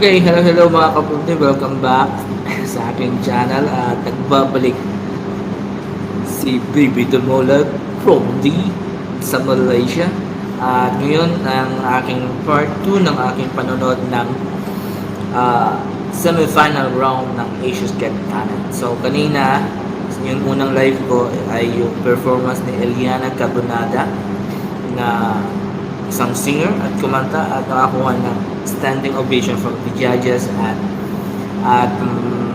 Okay, hello hello mga kapunti. Welcome back sa aking channel at nagbabalik si Baby Demolag from the sa Malaysia. At ngayon ang aking part 2 ng aking panonood ng ah, semifinal round ng Asia's Got Talent. So kanina, yung unang live ko ay yung performance ni Eliana Cabonada na isang singer at kumanta at nakakuha ng standing ovation from the judges at at um,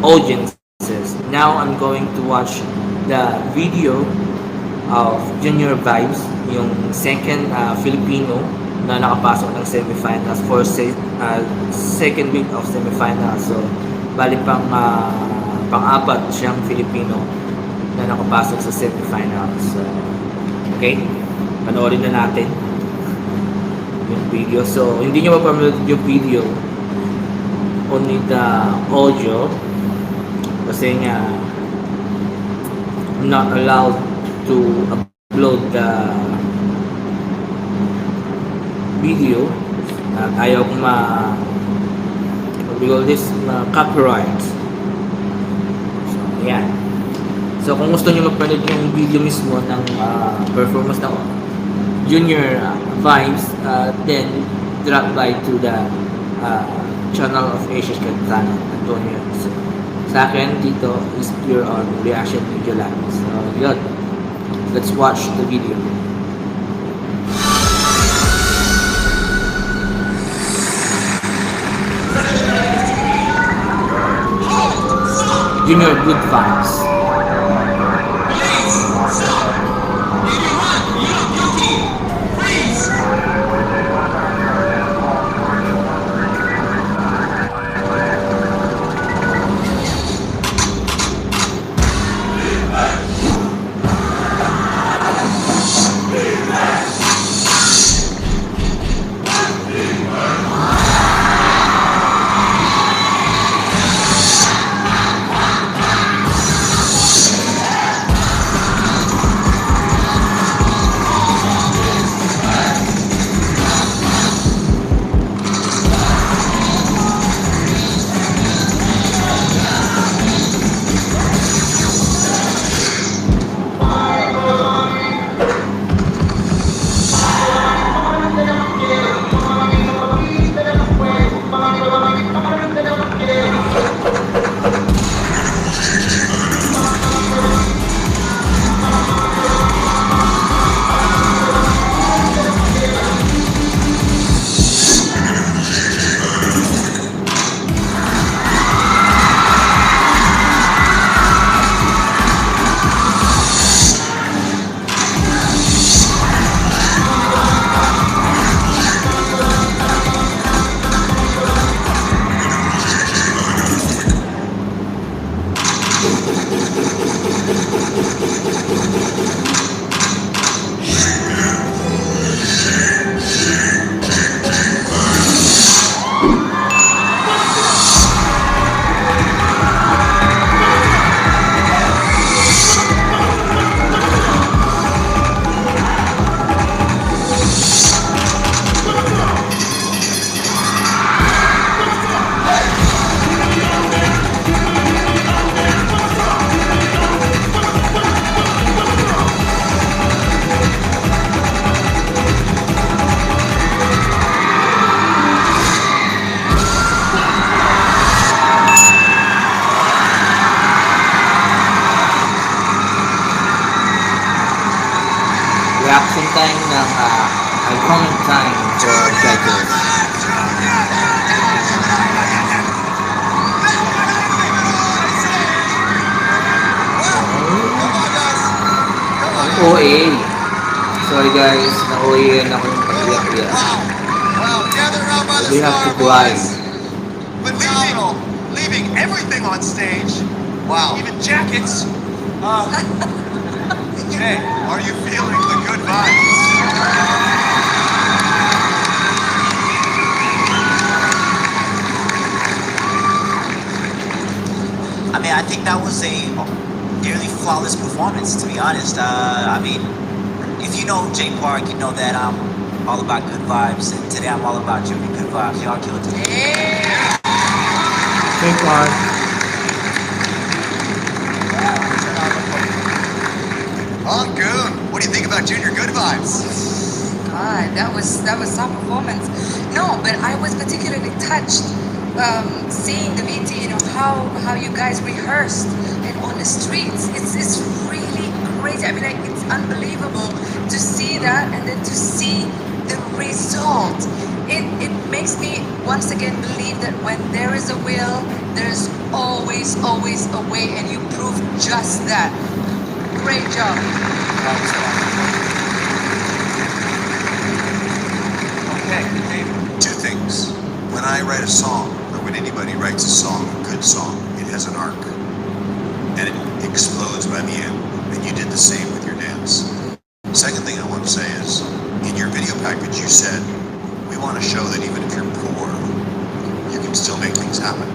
audiences. Now I'm going to watch the video of Junior Vibes, yung second uh, Filipino na nakapasok ng semifinals for se- uh, second week of semifinals. So, bali pang uh, pang-apat siyang Filipino na nakapasok sa semifinals. So, okay? Panoorin na natin yung video. So, hindi nyo mapanood yung video. Only the audio. Kasi nga I'm not allowed to upload the video. At ayaw ko ma what we call this? Ma copyright so yan so kung gusto nyo mapanood yung video mismo ng ah, performance ng junior uh, vibes uh, then drop by to the uh, channel of Asia's Got Talent Antonio. So, sa akin dito is pure on reaction video lang so yun. Let's watch the video. Junior Good Vibes OA. Sorry guys, na-OA ako yung pag-iyak-iyak. Wow, gather around by the We have to star, cry. boys. Phenomenal. Leaving everything on stage. Wow. Even jackets. Uh, Jay, are you feeling the good vibes? I mean, I think that was a nearly flawless performance, to be honest. Uh, I mean, if you know Jay Park, you know that I'm all about good vibes. And today I'm all about Junior good vibes. Y'all kill it today. Thank God. Mongoon, what do you think about Junior Good Vibes? God, that was that was top performance. No, but I was particularly touched um, seeing the VT. You know how how you guys rehearsed and on the streets. It's it's really crazy. I mean, like it's unbelievable to see that and then to see the result. It it makes me once again believe that when there is a will, there's always always a way, and you proved just that. Great job. Okay. Two things. When I write a song, or when anybody writes a song, a good song, it has an arc. And it explodes by the end. And you did the same with your dance. Second thing I want to say is, in your video package, you said, we want to show that even if you're poor, you can still make things happen.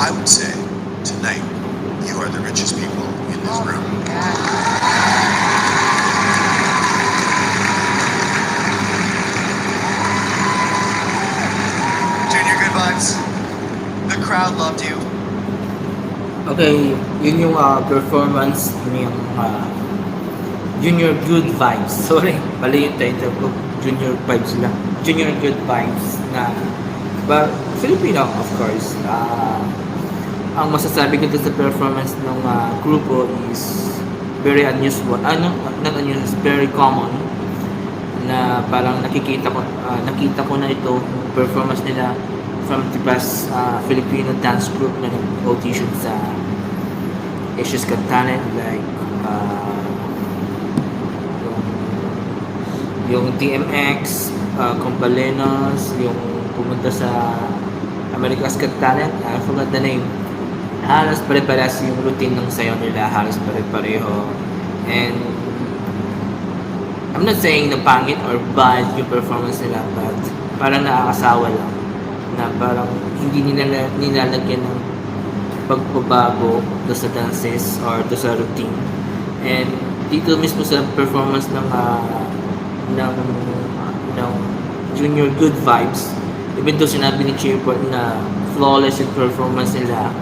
I would say, tonight, you are the richest people in this Oh room. Okay, yun yung ah, performance ng ah, Junior Good Vibes. Sorry, mali yung title ko. Junior Vibes lang. Junior Good Vibes na but Filipino of course. Ah, ang masasabi ko sa performance ng ah, grupo is very unusual. Ano, not unusual, very common na parang nakikita ko ah, nakita ko na ito performance nila from the best ah, Filipino dance group na nag-audition sa Asia's Got Talent like ah, yung, yung DMX, uh, Compalenos, yung pumunta sa America's Got Talent, I forgot the name. Halos pare-parehas yung routine ng sayo nila, halos pare-pareho. And I'm not saying na pangit or bad yung performance nila, but parang nakakasawa lang. Na parang hindi nila nilalagyan ng pagbabago do sa dances or do sa routine. And dito mismo sa performance ng ah, ng ng Junior Good Vibes, even though sinabi ni Cheerport na flawless yung performance nila,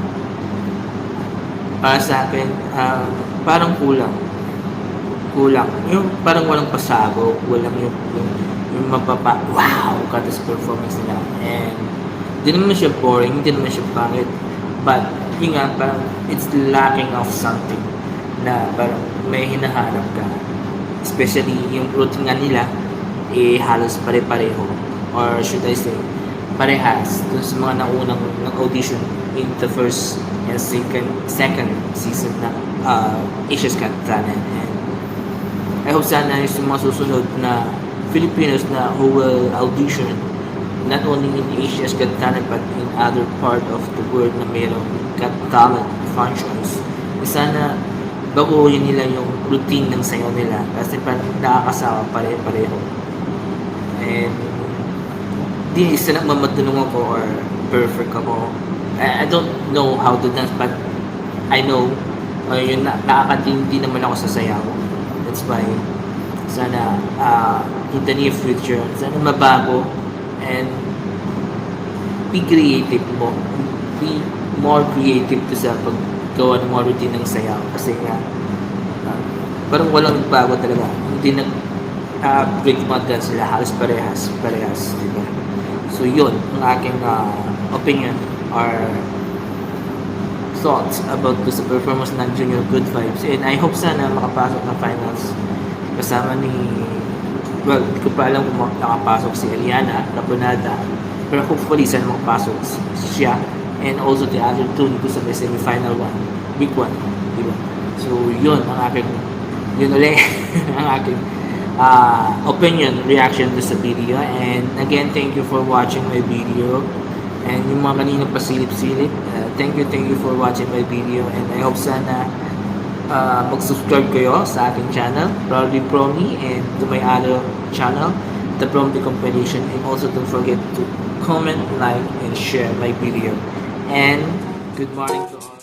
para sa akin, ah, parang kulang kulang. Yung parang walang pasago, walang yung, yung, yung mapapa, wow, sa performance nila. And, di naman siya boring, hindi naman siya pangit. But, nga, parang, it's lacking of something na parang may hinahanap ka. Especially yung routine nga nila, eh, halos pare-pareho. Or should I say, parehas dun sa mga naunang nag-audition in the first and second second season na uh, Asia's Got Talent. And I hope sana yung mga susunod na Filipinos na who will audition not only in Asia's Got Talent but in other part of the world na mayroong Got Talent functions. Eh, Sana baguhin nila yung routine ng sayo nila kasi parang nakakasawa pare-pareho. And di isa mamatulong ako or perfect ako. I, I don't know how to dance but I know uh, yun na, nakakatindi naman ako sa sayaw. That's why sana uh, in the near future sana mabago and be creative mo. Be more creative to sa paggawa ng mga routine ng sayaw kasi nga uh, parang walang bago talaga. Hindi nag upgrade mga dance sila halos parehas, parehas, di ba? So yun, ang aking uh, opinion or thoughts about this performance ng Junior Good Vibes. And I hope sana makapasok ng finals kasama ni well, hindi ko pa alam kung nakapasok si Eliana Caponada pero hopefully sana makapasok siya and also the other two dito sa may semi-final one big one di ba? So yun ang aking yun ulit ang aking uh, opinion reaction to sa video. And again thank you for watching my video. And yung mga kanina pasilip-silip uh, thank you thank you for watching my video. And I hope sana uh, mag-subscribe kayo sa aking channel, Proudly Promi, and to my other channel, The Promi Compilation. And also don't forget to comment, like, and share my video. And good morning to all.